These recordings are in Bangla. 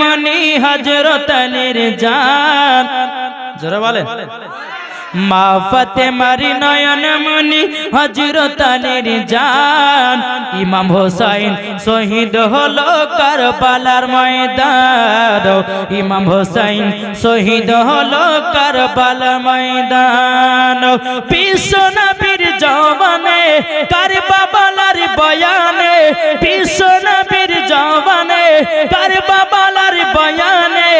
মনি হজরত আলীর জান। জোরে বলেন। মা ফাতেমারি নয়ন মনি হজরত আলীর জান। ইমাম হোসাইন শহীদ হলো কারবালার ময়দান। ইমাম হোসাইন শহীদ হলো কারবালার ময়দান। বিশ্ব নবীর জওয়ানে কারবালার বয়ানে বিশ্ব নবীর জওয়ানে কারবালার বয়ানে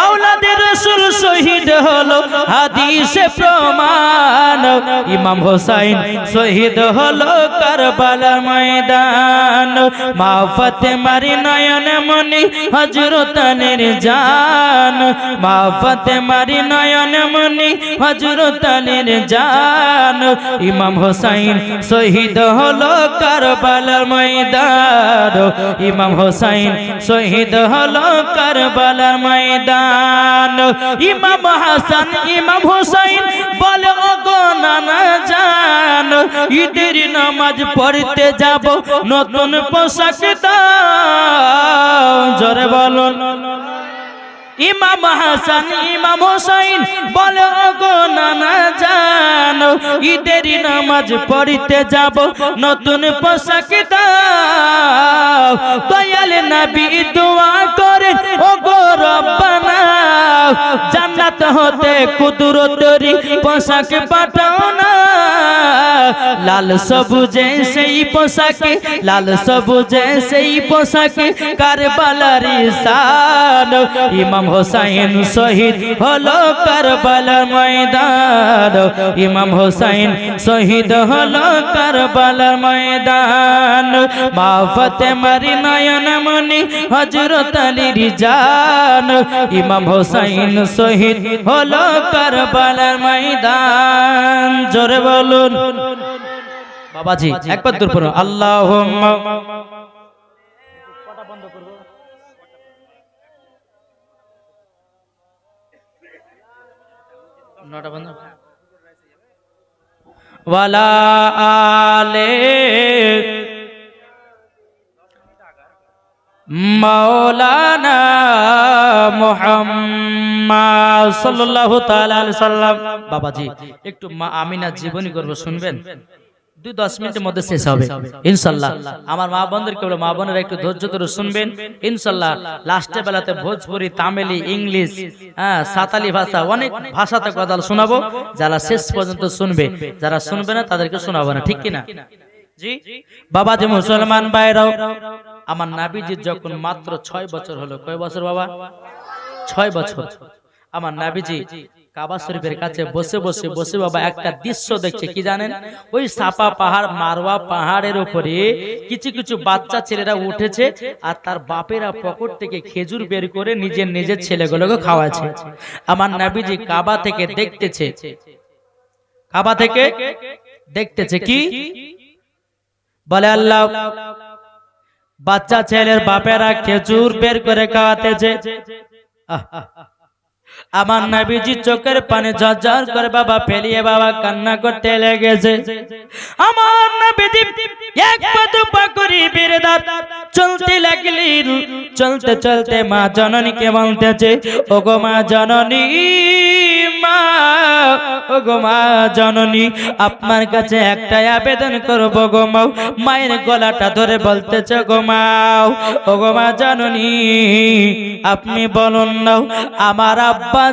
আওলাদের রাসূল শহীদ হলো, হাদিসে প্রমাণ। ইমাম হোসাইন শহীদ হলো কারবালার ময়দান। মা ফাতেমার নয়ন মনি হযরত আলীর জান। মা ফাতেমার নয়ন মনি হযরত আলীর জান। ইমাম হোসাইন শহীদ হলো কারবালার ময়দান। ইমাম হোসাইন শহীদ হলো কারবালার ময়দান। ইমাম হাসান, ইমাম হুসাইন বলে ও গো নানা জান, ঈদের নামাজ পড়তে যাব, নতুন পোশাক দাও। জোরে বলুন। ইমাম হাসান, ইমাম হোসাইন বলে গো নানা জান, ঈদের নামাজ পড়িতে যাব, নতুন পোশাক দাও, দয়াল নবী দোয়া করেন ও গো রব্বানা, জান্নাত হতে কুদরতরি পোশাক পাঠাও না। লাল সবুজে সেই পোশাকে লাল সবুজে সেই পোশাকে কারবালার সাল ইমাম হোসাইন শহীদ হলো কারবালার ময়দান ইমাম হোসাইন শহীদ হলো কারবালার ময়দান মা ফাতেমার নয়ন মনি হযরত আলীর জান ইমাম হোসাইন শহীদ হলো কারবালার ময়দান জোরে বলুন বাবাজি একবার দূর পড়ুন আল্লাহ নটা বন্ধ। ওয়ালা আলে মাওলানা মুহাম্মদ সাল্লাল্লাহু তাআলা আলাইহি সাল্লাম। বাবাজি একটু মা আমিনা জীবনী করব শুনবেন? দুই দশ মিনিটের মধ্যে শেষ হবে। ইনশাল্লাহ। আমার মা বোনদেরকে বলে মা বোনেরা একটু ধৈর্য ধরে শুনবেন। ইনশাল্লাহ লাস্টের বেলাতে ভোজপুরি তামিলি ইংলিশ হ্যাঁ সাতালি ভাষা অনেক ভাষাতে কথা শোনাবো। যারা শেষ পর্যন্ত শুনবে যারা শুনবে না তাদেরকে শোনাবো না। ঠিক কিনা? জি? বাবা যে মুসলমান ভাইরাও আমার নাবিজির যখন মাত্র ছয় বছর হলো। কয় বছর বাবা? ছয় বছর। আমার নাবিজি কাবা শরীফের কাছে বসে বসে বসে বাবা একটা দৃশ্য দেখছে কি জানেন? ওই সাপা পাহাড় মারওয়া পাহাড়ের উপরে কিছু কিছু বাচ্চা ছেলেরা উঠেছে আর তার বাপেরা পকেট থেকে খেজুর বের করে নিজের নিজের ছেলেগুলোকে খাওয়াছে আমার নাবিজি কাবা থেকে দেখতেছে। কাবা থেকে দেখতেছে কি? বলে আল্লাহ বাচ্চা ছেলের বাপেরা খেজুর বের করে খাওয়াতেছে। আহ, আমার নাবিজি চোখের পানি ঝরঝর করে বাবা ফেলিয়ে বাবা কান্না করতে লেগেছে। আমার নাবিজি এক পা দু পা করে বেরদার চলতে লাগলি চলতে চলতে মা জননীকে বলতেছে, ওগো মা জননী মা আপনার কাছে একটাই আবেদন করব মায়ের গলাটা ধরে বলতেছে, গো মাও মা জননী, আপনি বলুন নাও আমার আব্বা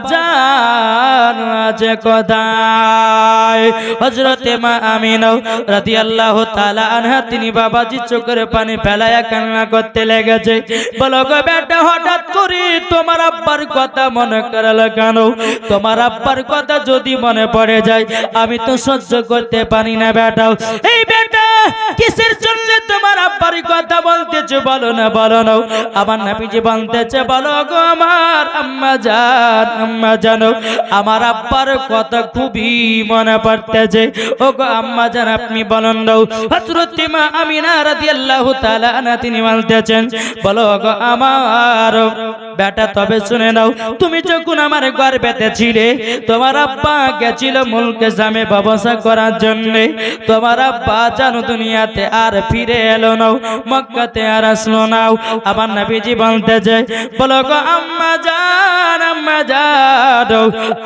আছে কোথায় হজরতে মা আমিনাও রাদিয়াল্লাহু তাআলা আনহা, তিনি বাবাজি চোখের পানি ফেলায়া কান্না করতে লেগেছে। বলো গো বেটা, হঠাৎ করে তোমার আব্বার কথা মনে করালো কেন? তোমার আব্বার কথা যদি মনে পড়ে যায়, আমি তো সহ্য করতে পারি না বেটাও। এই বেটা, কিসের জন্য তোমার আব্বার কথা বলতেছে? বলো না বলো না। আমার নাপিজি বলতেছে, বলো গো আমার আম্মা জান, আম্মা জানো, আমার আব্বার কথা খুবই মনে পড়তেছে। ও গো আম্মা জান আপনি বলুন দাও। হযরত মা আমিনা রাদিয়াল্লাহু তাআলা আনহা, তিনি বলতেছেন, বলো গো আমার বেটা, তবে শুনে নাও, তুমি যখন আমার গর্বেতে ছিলে, তোমার আব্বা গেছিল মুলকে জামে ব্যবসা করার জন্য। তোমার আব্বা জানো, দুনিয়াতে আর ফিরে এলো নাও মক্কাতে আর আসলো নাও আমার নবীজি বলতে যে বলো গো আম্মা জান আম্মা জান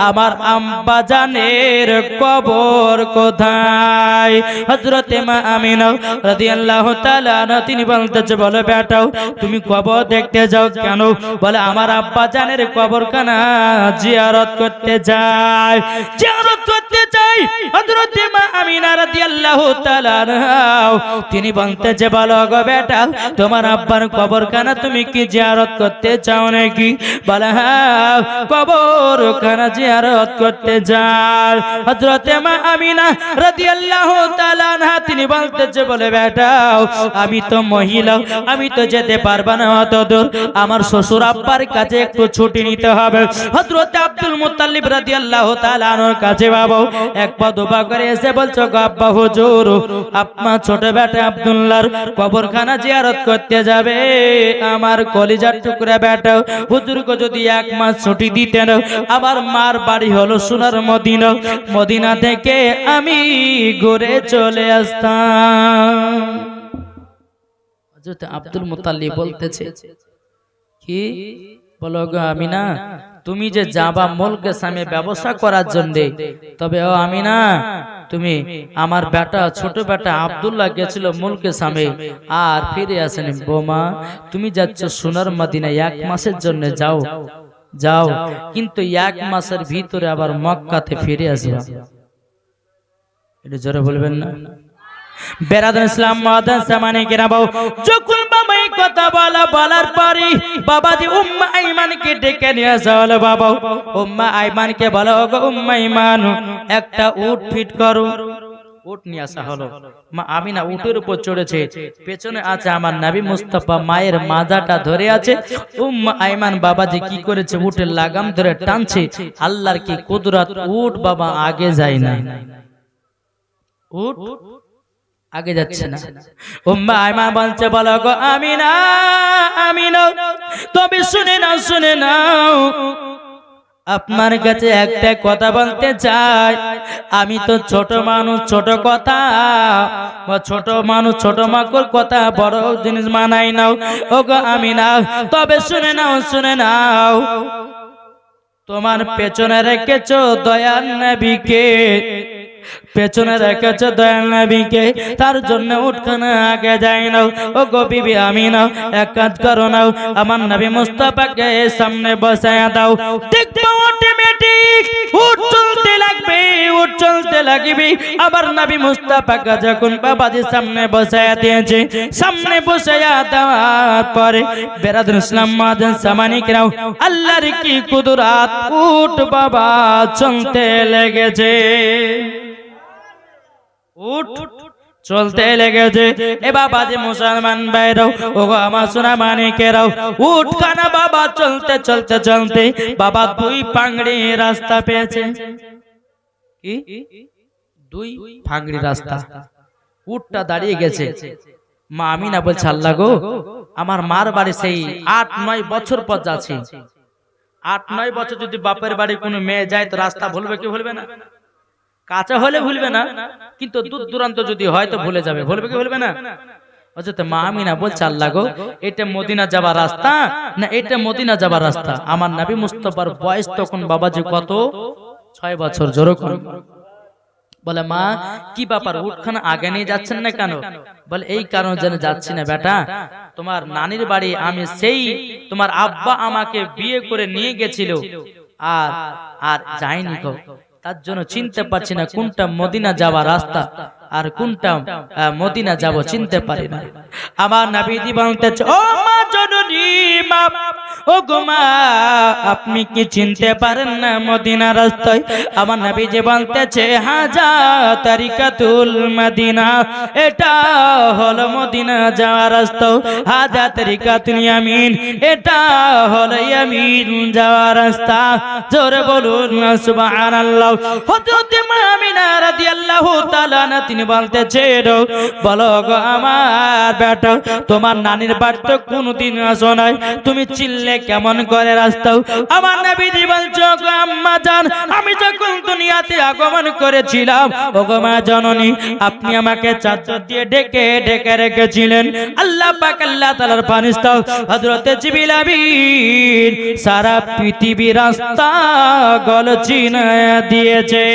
আমার আম্মা জানের কবর কোথায়? হযরতে মা আমিনা রাদিয়াল্লাহু তাআলা তিনি বলতেছে, বলো বেটাও, তুমি কবর দেখতে যাও কেন? বলে, আমার আব্বা জানের কবরখানা জিয়ারত করতে যায়। জিয়ারত করতে চাই হযরতে মা আমিনা রাদিয়াল্লাহু তাআলা তিনি বলতেছে, বলো গো বেটা, তোমার আব্বার কবরখানা তুমি কি জিয়ারত করতে চাও নাকি? বলে হ্যাঁ কবরখানা জিয়ারত করতে যাও হযরতে মা আমিনা রাদিয়াল্লাহু তাআলা আনহা, তিনি বলতেছে, বলে বেটাও আমি তো মহিলা, আমি তো যেতে পারব না অত দূর আমার শ্বশুর আব্বার কাছে একটু ছুটি নিতে হবে। হযরত আব্দুল মুত্তালিব রাদিয়াল্লাহু তাআলা আনহর কাছে বাবা, এক পা দুপা করে এসে বলছো, গো আব্বা হুজুর আপনার ছোট বেটা আব্দুল্লাহর কবরখানা জিয়ারত করতে যাবে। আমার কলিজার টুকরা, বেটা হুজুরকে যদি এক মাস ছুটি দিতেন, আমার মার বাড়ি হলো সোনার মদিনা মদিনা থেকে আমি ঘুরে চলে আসতাম। হযরত আব্দুল মুতাল্লিব বলতেছে, কি? বলো গো আমিনা, তুমি যে যাবা মুলকে সামনে ব্যবসা করার জন্য, তবে ও আমিনা, তুমি আমার বেটা, ছোট বেটা আব্দুল্লাহ গেছিল মুলকে সামনে আর ফিরে আসেনি। বোমা, তুমি যাচ্ছ সোনার মদিনা এক মাসের জন্য যাও যাও কিন্তু এক মাসের ভিতরে আবার মক্কাতে ফিরে আসবা। এটা জোরে বলবেন না? বেরাদুল ইসলাম মাদান সামানে কেরাবাও যখন বাবা এই কথা বলা বলার পরে বাবাজি উম্মা আইমানকে ডেকে নিয়ে আসা হলো বাবা উম্মা আইমানকে বলো গো উম্মা ইমান একটা উট ফিট করো। উট নিয়ে আসা হলো। মা আমিনা উটের উপর চড়েছে। পেছনে আছে আমার নবী মুস্তাফা মায়ের মাজাটা ধরে আছে। উম্মা আইমান বাবাজি কি করেছে? উটের লাগাম ধরে টানছে। আল্লাহর কি কুদরত? উট বাবা আগে যায় না। উট আগে যাচ্ছে না। উম্মা আইমা বলছে বলো গো আমিনা আমিনা তবে শুনে নাও শুনে নাও। আপনার কাছে একটা কথা বলতে চাই। আমি তো ছোট মানুষ, ছোট কথা। বা ছোট মানুষ, ছোট মাকুর কথা, বড় জিনিস মানাই নাও। ও আমি নাও তবে শুনে নাও শুনে নাও। তোমার পেছনে রেখেছ দয়াল নবীকে। পেছনে রেখেছ দয়াল নবীকে। তার জন্য উঠখানা আগে যাই নাও। ও গো বিবি আমি নাও। এক কাজ করো নাও। আমার নবী মুস্তাফাকে সামনে বসায় দাও। দেখব অটোমেটিক উঠ চলতে লাগবে উঠ চলতে লাগবে। আবার নবী মুস্তাফাকে যখন বাবাজি সামনে বসায় দিয়েছে সামনে বসায়া দেওয়ার পরে বেরাদুল ইসলাম মাদান সামানিক রাও আল্লাহর কি কুদরাত? উঠ বাবা চলতে লেগেছে। উঠ। চলতে লেগেছে। এ বাবা যে মুসলমান বাইরাও ও গো আমার সোনা মানিকেরাও উঠ কানা বাবা চলতে চলতে চলতে। বাবা দুই পাংড়ি রাস্তা পেয়েছে। কি? দুই ফাংড়ি রাস্তা। উটটা দাঁড়িয়ে গেছে। মা আমিনা বলছে আল্লাহ গো আমার মার বাড়ি সেই আট নয় বছর পর যাচ্ছে। আট নয় বছর যদি বাপের বাড়ি কোনো মেয়ে যায় তো রাস্তা ভুলবে কি ভুলবে না? কাঁচা হলে ভুলবে না কিন্তু দূর দূরান্ত যদি হয় তো ভুলে যাবে। ভুলবে কি ভুলবে না? অযথা মা আমিনা বলছে আল্লাহ গো এটা মদিনা যাবার রাস্তা? না এটা মদিনা যাবার রাস্তা। আমার নাবি মুস্তফার বয়স তখন বাবাজি কত? ছয় বছর জোর বলে মা কি ব্যাপার? উঠখানা আগে নিয়ে যাচ্ছেন না কেন? বলে এই কারণে যেন যাচ্ছি না বেটা। তোমার নানির বাড়ি আমি সেই তোমার আব্বা আমাকে বিয়ে করে নিয়ে গেছিল। আর আর যাইনি গো তার জন্য চিনতে পারছি না কোনটা মদিনা যাওয়ার রাস্তা। আর কোনটা মদিনা যাব চিনতে পারি না। আমার নাবিদি বলতেছে ও মা জননী মা ও গো মা আপনি কি চিনতে পারেন না মদিনা রাস্তায়? আমার নবীজি বলতেছে হাজা তারিকাতুল মদিনা এটা হলো মদিনা যাওয়ার রাস্তা হাজা তারিকাতুল ইয়ামিন এটা হলো ইয়ামিন যাওয়ার রাস্তা। জোরে বলুন সুবহানাল্লাহ। হযরত মা আমিনা রাদিয়াল্লাহু তাআলা তিনি বলতেছেন বলো গো আমার বেটা, তোমার নানির বাড়ি তো কোনদিন আসো নাই। তুমি চিল্লে কেমন করে রাস্তাও। আমার নবীজি বলছো, গো আম্মা জান, আমি যখন দুনিয়াতে আগমন করেছিলাম ও গো মা জননী, আপনি আমাকে চাদর দিয়ে ডেকে ডেকে রেখেছিলেন। আল্লাহ পাক, আল্লাহ তাআলার ফারিস্তা হযরতে জিবরিল আমিন সারা পৃথিবী রাস্তা গল চিনা দিয়েছে।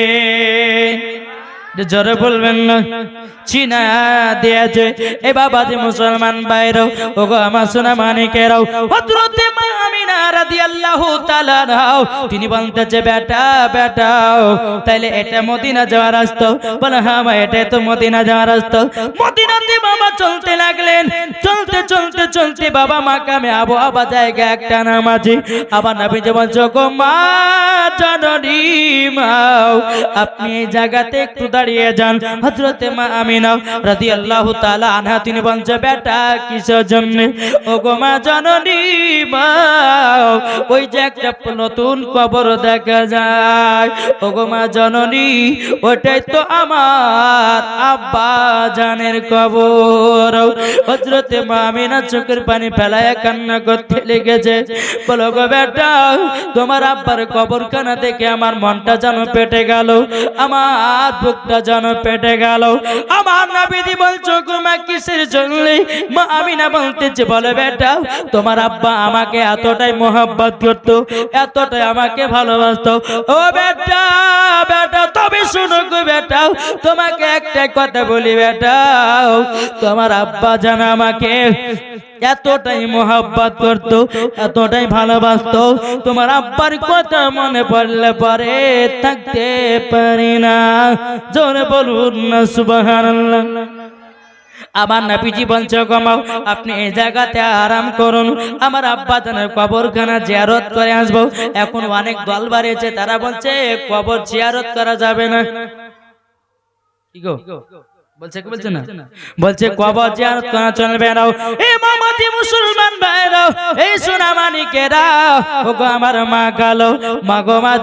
জোরে বলবেন না। চিনা দিয়েছে। এ বাবা যে মুসলমান বাইরেও ও গো আমার সোনা মানিকেরাও। ভদ্রতে মা আমিনা রাদিয়াল্লাহু তাআলা নাও বেটা বেটাও তাইলে এটা মদিনা যাওয়ার রাস্তা। বলে হ্যাঁ মা তো মদিনা যাওয়ার রাস্তা। মদিনাতে বাবা চলতে লাগলেন। চলতে চলতে চলতে বাবা মাকামে আবু আবা জায়গা একটা নাম আছে। আবার নবী যে বলছো গো মা মাও আপনি এই জায়গাতে একটু দাঁড়িয়ে যান। হযরতে মা আমিনা রাদিয়াল্লাহু তাআলা আনহা, তিনি বলছে, বেটা, কিসের জন্য? ও গো মা, জননী মাও ওই যে একটা নতুন কবর দেখা যায়। ও গো মা জননী, ওটাই তো আমার আব্বা জানের কবর। হযরতে মা আমিনা চোখের পানি ফেলায় কান্না করতে লেগেছে। বলো গো বেটা, তোমার আব্বার কবরখানা দেখে আমার মনটা যেন পেটে গেল, আমার বুকটা যেন পেটে গেল। আমার নাবিদি বলছো, গো মা, কিসের জন্য? মা আমিনা বলতেছে, বলে বেটা, তোমার আব্বা আমাকে এতটাই মোহাব্বত করতো, এতটাই আমাকে ভালোবাসতো। ও বেটা বেটা, তবে শুনো গো বেটা, তোমাকে একটা কথা বলি বেটা, তোমার আব্বা জান আমাকে এতটাই মোহাব্বত করতো, এতটাই ভালোবাসতো। তোমার আব্বার কথা মনে পড়লে পরে থাকতে পারি না। জোরে বলুন না, সুবহানাল্লাহ। আমার নাপিজি বলছে গমাও আপনি এই জায়গাতে আরাম করুন। আমার আব্বা জানের কবরখানা জিয়ারত করে আসব। এখন অনেক দল বাড়িয়েছে, তারা বলছে কবর জিয়ারত করা যাবে না। বলছে কি বলছে না? বলছে কবর জিয়ারত করা চলবে না। এই মুসলমান এই সোনা মানিকেরা আমার মা গেল মা গো মা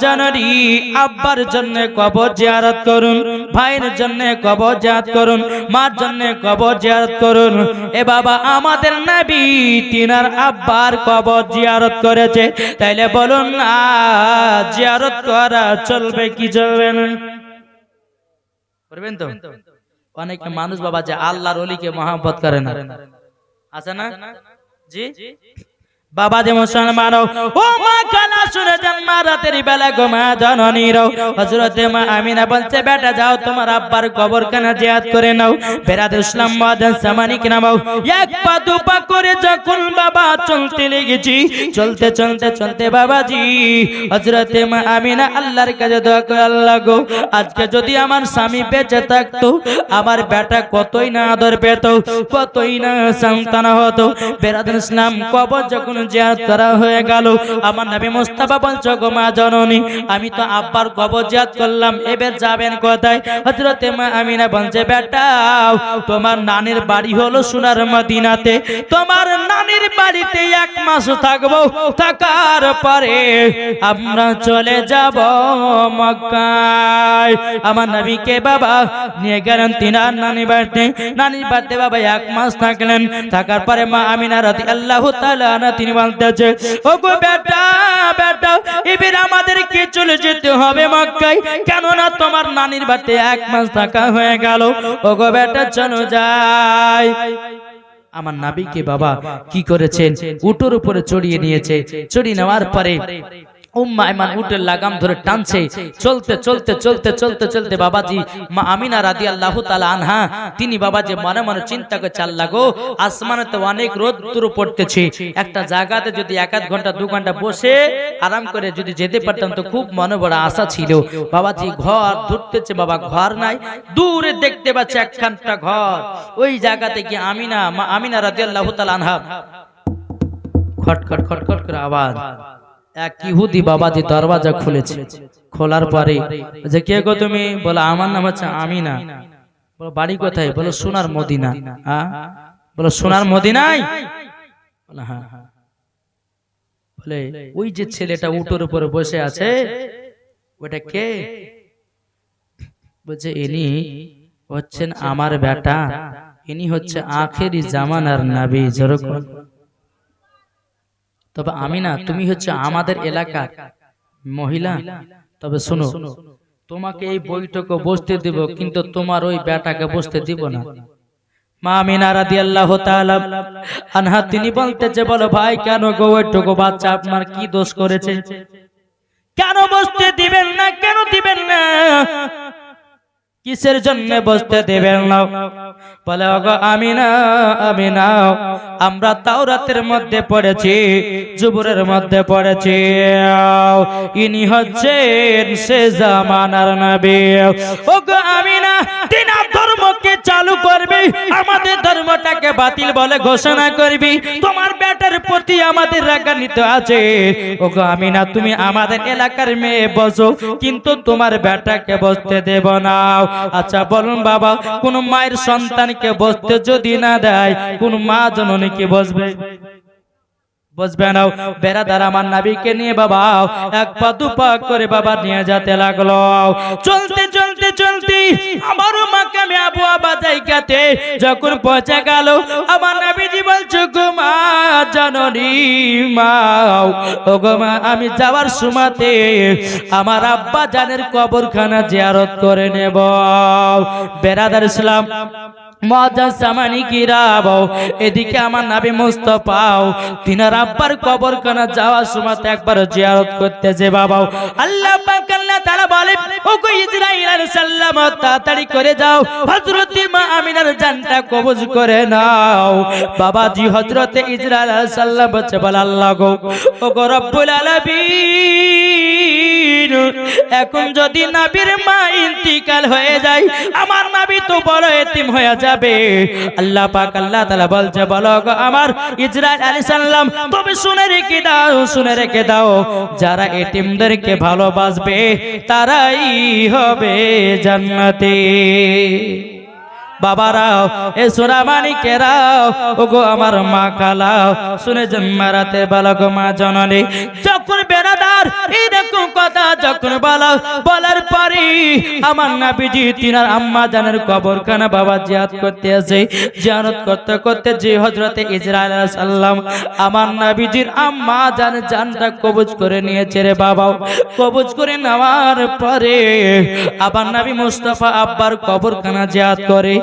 আব্বার জন্য কবর জিয়ারত করুন ভাইয়ের জন্য কবর জিয়ারত করুন মার জন্য কবর জিয়ারত করুন। এ বাবা আমাদের নবী তিনার আব্বার কবর জিয়ারত করেছে। তাইলে বলুন না জিয়ারত করা চলবে কি চলবে না? করবেন তো? অনেক মানুষ বাবা যে আল্লাহর অলিকে মহাব্বত করে না আছে না জি বাবা যে মুসলমান ও মা কালা শুনে যান রাতের বেলা গো মা জননীর হযরতে মা আমিনা বলছে, বেটা যাও, তোমার আব্বার কবর কানা জিয়াদ করে নাও। বেরাদ ইসলাম মাদান সামানিক নামাও এক পা, দু পা করে যখন বাবা চলতে লেগেছি, চলতে চলতে চলতে বাবাজি, হযরতে মা আমিনা আল্লাহর কাছে দোয়া করে আল্লাহ গো, আজকে যদি আমার স্বামী বেঁচে থাকতো, আমার বেটা কতই না আদর পেত, কতই না সন্তান হতো। বেরাদ ইসলাম কবর যখন জিয়ারত করা মা নানির বাড়ি হলো সোনার মদিনাতে। তোমার নানির বাড়িতে এক মাস থাকার পরে আমরা চলে যাব আমার নবীকে বাবা নিয়ে গেলেন তিনার নানি বাড়িতে। নানির বাড়িতে বাবা এক মাস থাকলেন। থাকার পরে মা আমিনা রাতি আল্লাহ তিনি বলতেছে ও গো বেটা বেটা, এবার আমাদেরকে চলে যেতে হবে মক্কায়। কেননা তোমার নানির বাড়িতে এক মাস থাকা হয়ে গেল। ওগো বেটা, চলো যাই। আমার নাবিকে বাবা কি করেছেন? উটোর উপরে চড়িয়ে নিয়েছে। চড়িয়ে নেওয়ার পরে উম্মা ইমান উটের লাগাম ধরে টানছে। চলতে চলতে চলতে চলতে চলতে বাবাজি মা আমিনা রাদিয়াল্লাহু তাআলা আনহা তিনি বাবাজি মনে মনে চিন্তা করে চাল লাগো আসমানে তো অনেক রোদ্দুর পড়তেছে। একটা জায়গাতে যদি এক আধ ঘণ্টা দু ঘণ্টা বসে আরাম করে যদি যেতে পারতাম তো খুব মনে বড় আশা ছিল। বাবাজি ঘর ধরতেছে বাবা ঘর নাই। দূরে দেখতে পাচ্ছে একখানটা ঘর। ওই জায়গাতে কি আমিনা মা আমিনা রাদিয়াল্লাহু তাআলা আনহা খট খট খট খট করে আওয়াজ এক ইহুদি বাবাজি দরওয়াজা খুলেছে। খোলার পরে যে কে গো তুমি? বলো, আমার নাম হচ্ছে আমিনা। বলো, বাড়ি কোথায়? বলো, সোনার মদিনা। হ্যাঁ বলো, সোনার মদিনায়? বলো হ্যাঁ। বলে, ওই যে ছেলেটা উটোর উপরে বসে আছে ওটা কে? বলছে, ইনি হচ্ছেন আমার বেটা। ইনি হচ্ছে আখেরি জামানার নাবি। যেরকম তবে আমি না তুমি হচ্ছে আমাদের এলাকার মহিলা। তবে শোনো তোমাকে এই বইটুকু বসতে দিব কিন্তু তোমার ওই বেটাকে বসতে দিব না। মা মিনা রাদিয়াল্লাহু তাআলা আনহা তিনি বলতেছে বলো ভাই কেন গো ওইটুকু বাচ্চা আপনার কি দোষ করেছে? কেন বসতে দিবেন না? কেন দিবেন না? কিসের জন্য বসতে দেবেন না? বলে ওগো আমি না আমি না আমরা মধ্যে পড়েছি, জুবুরের মধ্যে পড়েছি। ইনি হচ্ছেন সে জামানার আমি না তিন ধর্মকে চালু করবি? আমাদের ধর্মটাকে বাতিল বলে ঘোষণা করবি? তোমার প্রতি আমাদের রাগান্বিত আছে। ওগো আমি না তুমি আমাদের এলাকার মেয়ে বসো, কিন্তু তোমার বেটাকে বসতে দেব না। আচ্ছা বলুন বাবা, কোন মায়ের সন্তানকে বসতে যদি না দেয়, কোন মা জননীকে বসবে? বসবে না। বেড়াদার আমার নাবিকে নিয়ে বাবা, এক পা দু করে বাবা নিয়ে যেতে লাগল। চলতে চলতে চলতে। আমারও মাকে আমি আবু আবা জায়গাতে যখন পৌঁছে গেল, আমার নাবিজি বলছে, গো মা, জননী মা ও গো মা, আমি যাওয়ার সময়তে আমার আব্বা জানের কবরখানা জিয়ারত করে নেব। বেড়াদার ইসলাম এদিকে আমার নাবি মুস্তফাও তিনার আব্বার কবর কানা যাওয়ার সময় একবার জিয়ারত করতে যে বাবাও। আল্লাহ ও গো ইসরাইল আলাইহিস সালাম, তাড়াতাড়ি করে যাও। হযরত মা আমিনার জানটা কবজ করে নাও। বাবাজি হযরত ইসরাইল আলাইহিস সাল্লাম বল আল্লাহ গো। ও গো রব্বুল আলামিন। এখন যদি নাবির মা ইন্তিকাল হয়ে যায়, আমার নাবি তো বড় এতিম হয়ে যাবে। আল্লাহ পাক, আল্লাহ তাআলা বলছে, বলো আমার ইসরাইল আলাইহিস সালাম, তবে শুনে রেখে দাও, শুনে রেখে দাও। যারা এতিমদেরকে ভালোবাসবে, তারাই হবে জান্নাতে। বাবারাও এ সোনামানি কেরাও ওগো আমার মা খালাও শুনে জন্মারাতে বালক মা জননী যখন বেড়াদার এরকম কথা যখন বলা বলার পরে আমার নাবিজি তিনার আম্মা জানের কবরখানা বাবা জিয়াদ করতে আসে জিয়ারত করতে করতে যে হজরতে ইসরায়েল আলাইহিস সালাম আমার নাবিজির আম্মা জান জানটা কবজ করে নিয়েছে রে বাবা। কবজ করে নেওয়ার পরে আবার নবী মুস্তাফা আব্বার কবরখানা জিয়াদ করে।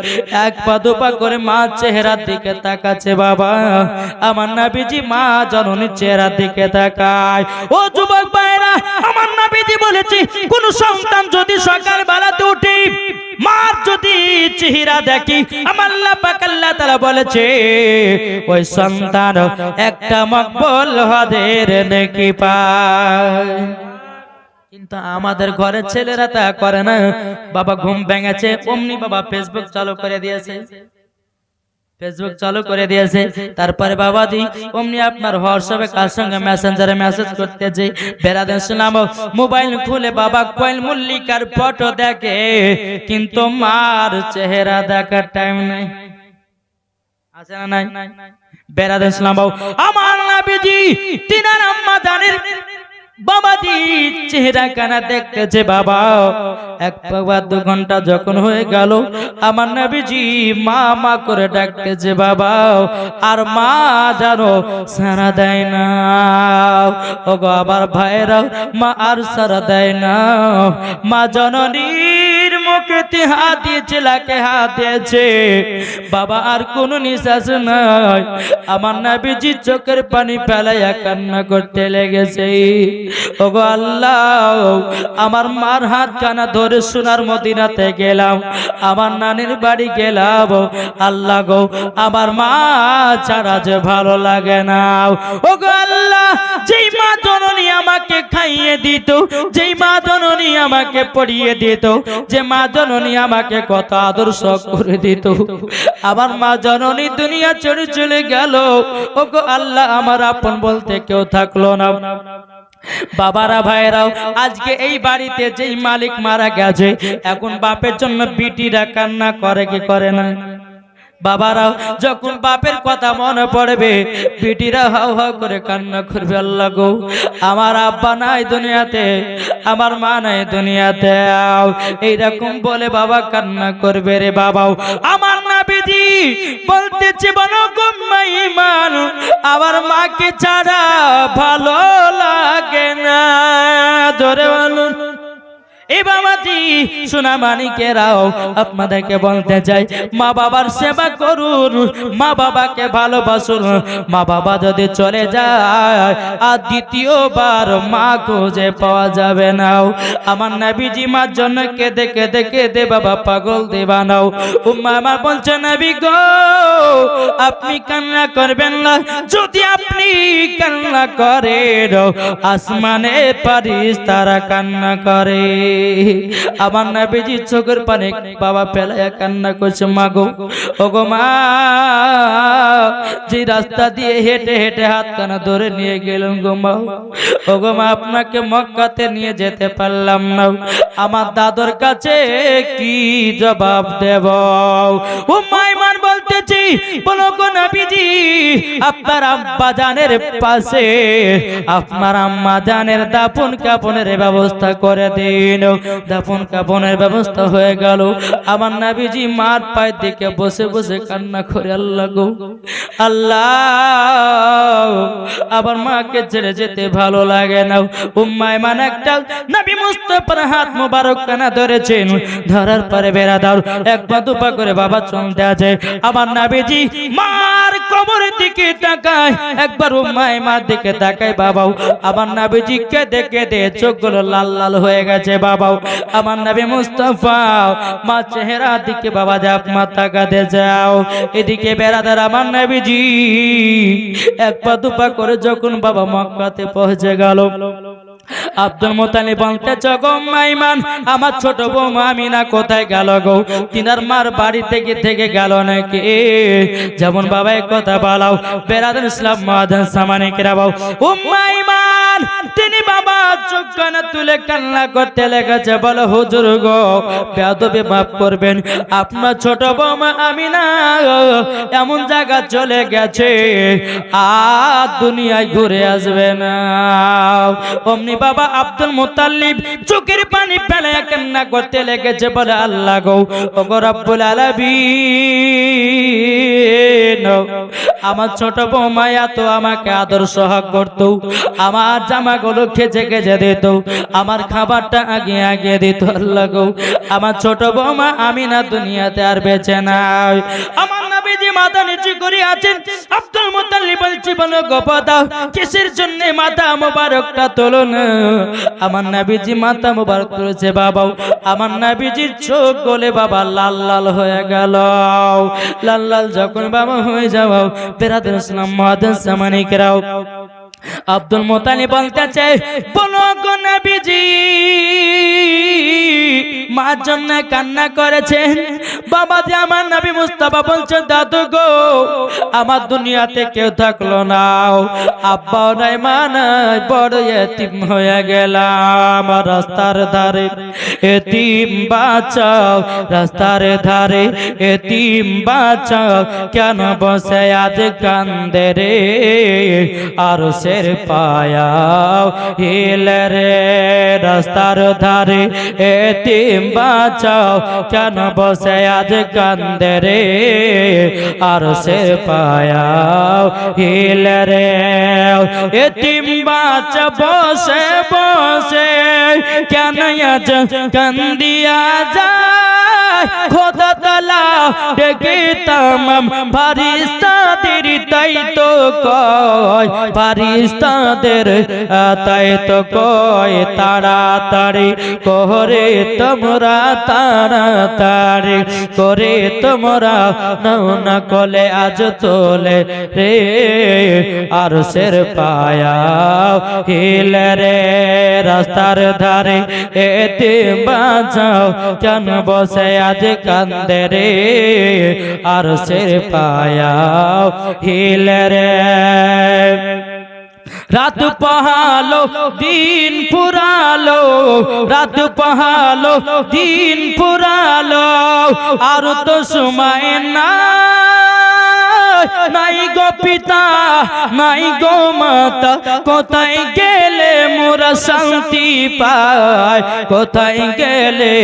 এক পা দুপা করে মা চেহারার দিকে তাকাচ্ছে বাবা। আমার নাবিজি মা জননীর চেহারার দিকে তাকায়। ও যুবক ভাইরা, আমার নাবিজি বলেছে, কোন সন্তান যদি সকাল বেলাতে উঠি মার যদি চেহারা দেখি, আমার পাক আল্লাহ তাআলা বলেছে, ওই সন্তান একটা মকবুল হদের নেকি পায়। কিন্তু আমাদের ঘরের ছেলেরা তা করে না। বাবা ঘুম ভেঙেছে, অমনি বাবা ফেসবুক চালু করে দিয়েছে। ফেসবুক চালু করে দিয়েছে। তারপরে বাবাজি, অমনি আপনার হোয়াটসঅ্যাপে কার সঙ্গে মেসেঞ্জারে মেসেজ করতে করতেছে? বেড়াদের শুনলাম মোবাইল খুলে বাবা কয়েল মল্লিকার ফটো দেখে। কিন্তু মার চেহারা দেখার টাইম নাই। আছে না নাই? বেড়াদের শুনলাম আমার নাবিজি তিনার আম্মা জানের বাবাজি চেহারা দেখতেছে বাবা। দু ঘণ্টা যখন হয়ে গেল, আমার নবীজি মা মা করে ডাকতেছে বাবা, আর মা জানো সারা দেয় ভাইরা মা আর সারা দেয় না। মা জননীর মুখে হাত দিয়েছে লাকে হাত দিয়েছে। বাবা, আর কোন নিঃশ্বাস নাই। আমার নাবিজি চোখের পানি ফেলাইয়া কান্না করতে লেগেছে। ওগো আল্লাহ, আমার মার হাত কানা ধরে সোনার মদিনাতে গেলাম, আমার নানির বাড়ি গেলাম। আল্লাহ গো, আমার মা ছাড়া যে ভালো লাগে না। ওগো আল্লাহ, যেই মা জননী আমাকে খাইয়ে দিত, যেই মা জননী আমাকে পড়িয়ে দিত, যে মা জননী আমাকে কত আদর্শ করে দিত। আমার মা জননী দুনিয়া ছেড়ে চলে গেল। ওগো আল্লাহ, আমার আপন বলতে কেউ থাকল না। বাবারা ভাইরাও আজকে এই বাড়িতে যেই মালিক মারা গেছে, এখন বাপের জন্য বিটিরা কান্না করে কি করে না? বাবারাও যখন বাপের কথা মনে পড়বে, বিটিরা হাও হাও করে কান্না করবে, আল্লাহ গো, আমার আব্বা নাই দুনিয়াতে, আমার মা নাই দুনিয়াতে এইরকম বলে বাবা কান্না করবে রে বাবাও। আমার নাবিজি বলতেছে বলো গুম্মাই মান, আমার মাকে ছাড়া ভালো লাগে না। ধরে বলুন। এই বাবাজি, সোনা মানিকেরাও আপনাদেরকে বলতে চাই, মা বাবার সেবা করুন, মা বাবাকে ভালোবাসুন। মা বাবা যদি চলে যায়, আর দ্বিতীয়বার মা খুঁজে পাওয়া যাবে না। আমার নাবিজি মার জন্য কেঁদে কেঁদে কেঁদে বাবা পাগল দেবানাও। উম্মা আমার বলছে, নাবি গো, আপনি কান্না করবেন না। যদি আপনি কান্না করেন, আসমানে পারিস তারা কান্না করে। আমার নাবিজি চোখের পানে বাবা পেলায় কান্না করছে, মা গো, ওগো মা, যে রাস্তা দিয়ে হেঁটে হেঁটে হাত কানা ধরে নিয়ে গেলাম গো মা, ওগো মা, আপনাকে মক্কাতে নিয়ে যেতে পারলাম না। আমার দাদর কাছে কি জবাব দেব? ও মাইমান বলতেছি, বলো গো নাবিজি, আপনার আব্বা জানের পাশে, আপনার আম্মা জানের দাপন কাপনের ব্যবস্থা করে দিন। দাপন কাপনের ব্যবস্থা হয়ে গেল। আমার নাবিজি মার পায়ের দিকে বসে বসে কান্না করে, আল্লাহ গো, আল্লাহ আবার মাকে ছেড়ে যেতে ভালো লাগে না। উম্মায় মান একটা নবী মুস্তফার হাত মোবারক কানা ধরেছেন। ধরার পরে বেড়া দাও এক পা দুপা করে বাবা চল চলতে আছে আমার নাবিজি মার কবরের দিকে তাকায়, একবার উম্মায় মার দিকে তাকায়, বাবাও, আমার নাবিজি কেঁদে কেঁদে চোখগুলো লাল লাল হয়ে গেছে বাবাও, আমার নবী মুস্তফা মা চেহারা দিকে বাবা যাপ মাথা কাঁধে যাও। এদিকে বেড়াদার আমার নবীজি, এক পা দুপা করে যখন বাবা মক্কাতে পৌঁছে গেল আব্দুল মোতালি বলতে গো মাইমান, আমার ছোট বৌমা আমিনা কোথায় গেল গো? তিনার মার বাড়ি থেকে থেকে গেল নাকি? যেমন বাবাই কথা বলাও বেরাদুল ইসলাম মাদান সামানে কেরাবাও, ও মাইমান, তিনি বাবা চোখ কানা তুলে কান্না করতে লেগেছে। বলো, হুজুর গো বেদবে মাফ করবেন, আপনার ছোট বৌমা আমিনা এমন জায়গা চলে গেছে, আর দুনিয়ায় ঘুরে আসবে না। অমনি বাবা আব্দুল মুতাল্লিব চোখের পানি ফেলে কান্না করতে লেগেছে বলে আল্লাহ গো। ওগো রব্বুল আলামিন, আমার ছোট বৌমায়া তো আমাকে আদর সহাগ করত, আমার জামাগুলো খেজে খেচে দিত, আমার খাবারটা আগে আগে দিত আল্লাহ গো। আমার ছোট বৌমা আমি না দুনিয়াতে আর বেঁচে নাই। আমার নবীজি মাথা নিচু করে আছেন আব্দুল মুতাল্লিব বলো গোপদাও কিসের জন্য মাথা মোবারকটা তোলো না? আমার নাবিজি মাথা মোবারক তুলেছে, বাবাও, আমার নাবিজির চোখ গলে বাবা লাল লাল হয়ে গেল। লাল লাল যখন বাবা হয়ে যাও বেরাদ ইসলাম মহাদ সামানিকরাও আব্দুল মোতালি বলতে চাই বলো গো নবীজি, মার জন্য কান্না করেছেন বাবা যে আমার নবী মুস্তাফা বলছেন দাদু গো, আমার দুনিয়াতে কেউ থাকল না। আব্বা নাই, মা নাই, বড় এতিম হয়ে গেলাম। রাস্তার ধারে এতিম বাঁচাও রাস্তার ধারে এতিম বাঁচাও কেন বসে আজ কান্দে রে? আর সের পায়াও হিল রে রাস্তার ধারে এতিম বাঁচাও কেন বসে আজ কান্দে রে আর সের পায়াও হিল রে এতিম বাঁচা বসে বসে কেন আজ কান্দিয়া যায় খোদা তালা ডেকে তামাম তাই তো কয়, ফারিস্তাদের তাই তো কয় করে তোমরা, তাড়াতাড়ি করে তোমরা, নাও না কলে আজ তোলে রে আর সের পায়া হিল রে, রাস্তার ধারে এতে বাঁচাও কেন বসে আজ কান্দে রে আর সের পায়া হিল রে রাত পহালো, দিন পুরালো রাত পহালো, দিন পুরালো আর তো সময় না নাই গো পিতা, নাই গো মাতা, কোথায় গেলে মোরা শান্তি পায় কোথায় গেলে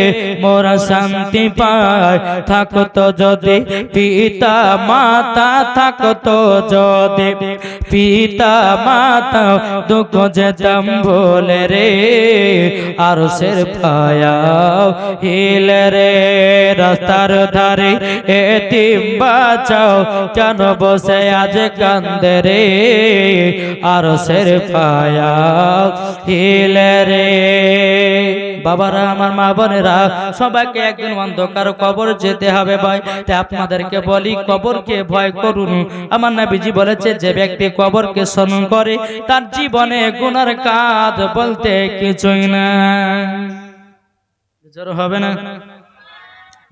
মোরা শান্তি পায় থাকতো যদি পিতা মাতা থাকতো যদি পিতা মাতা দুঃখ যেতাম ভোলে রে আর সের পায়া হিলে রে। রাস্তার ধারে এতিম বাঁচাও, কেন বসে আজ কান্দে রে? আর সের পায়া হিলে রে। বাবারা, আমার মা বোনেরা, সবাইকে একদিন অন্ধকার কবর যেতে হবে ভাই। তাই আপনাদেরকে বলি, কবরকে ভয় করুন। আমার নবীজি বলেছে, যে ব্যক্তি কবরকে স্মরণ করে, তার জীবনে গুনার কাজ বলতে কিছুই না। হবে না।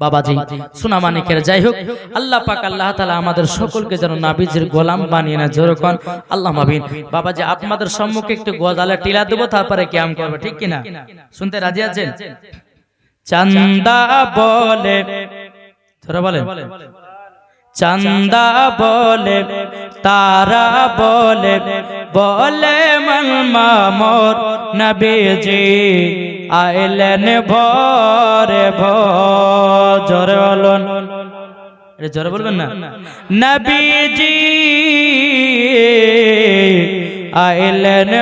বাবাজি সোনা মানিকের, যাই হোক, আল্লাহ পাক, আল্লাহ তালা আমাদের সকলকে যেন নাবিজের গোলাম বানিয়ে না যেরকম আল্লাহ মাবিন। বাবাজি, আপনাদের সম্মুখে একটু গজালে টিলা দেবো, তারপরে ক্যাম করবে, ঠিক কিনা? শুনতে রাজি আছেন? চান্দা বলে ধরে বলেন। চান্দা বলে, তারা বলে বলে মামর নবীজি। আইলেন ভরে ভরে বলুন। জোরে বলবেন না। নবীজি আইলেন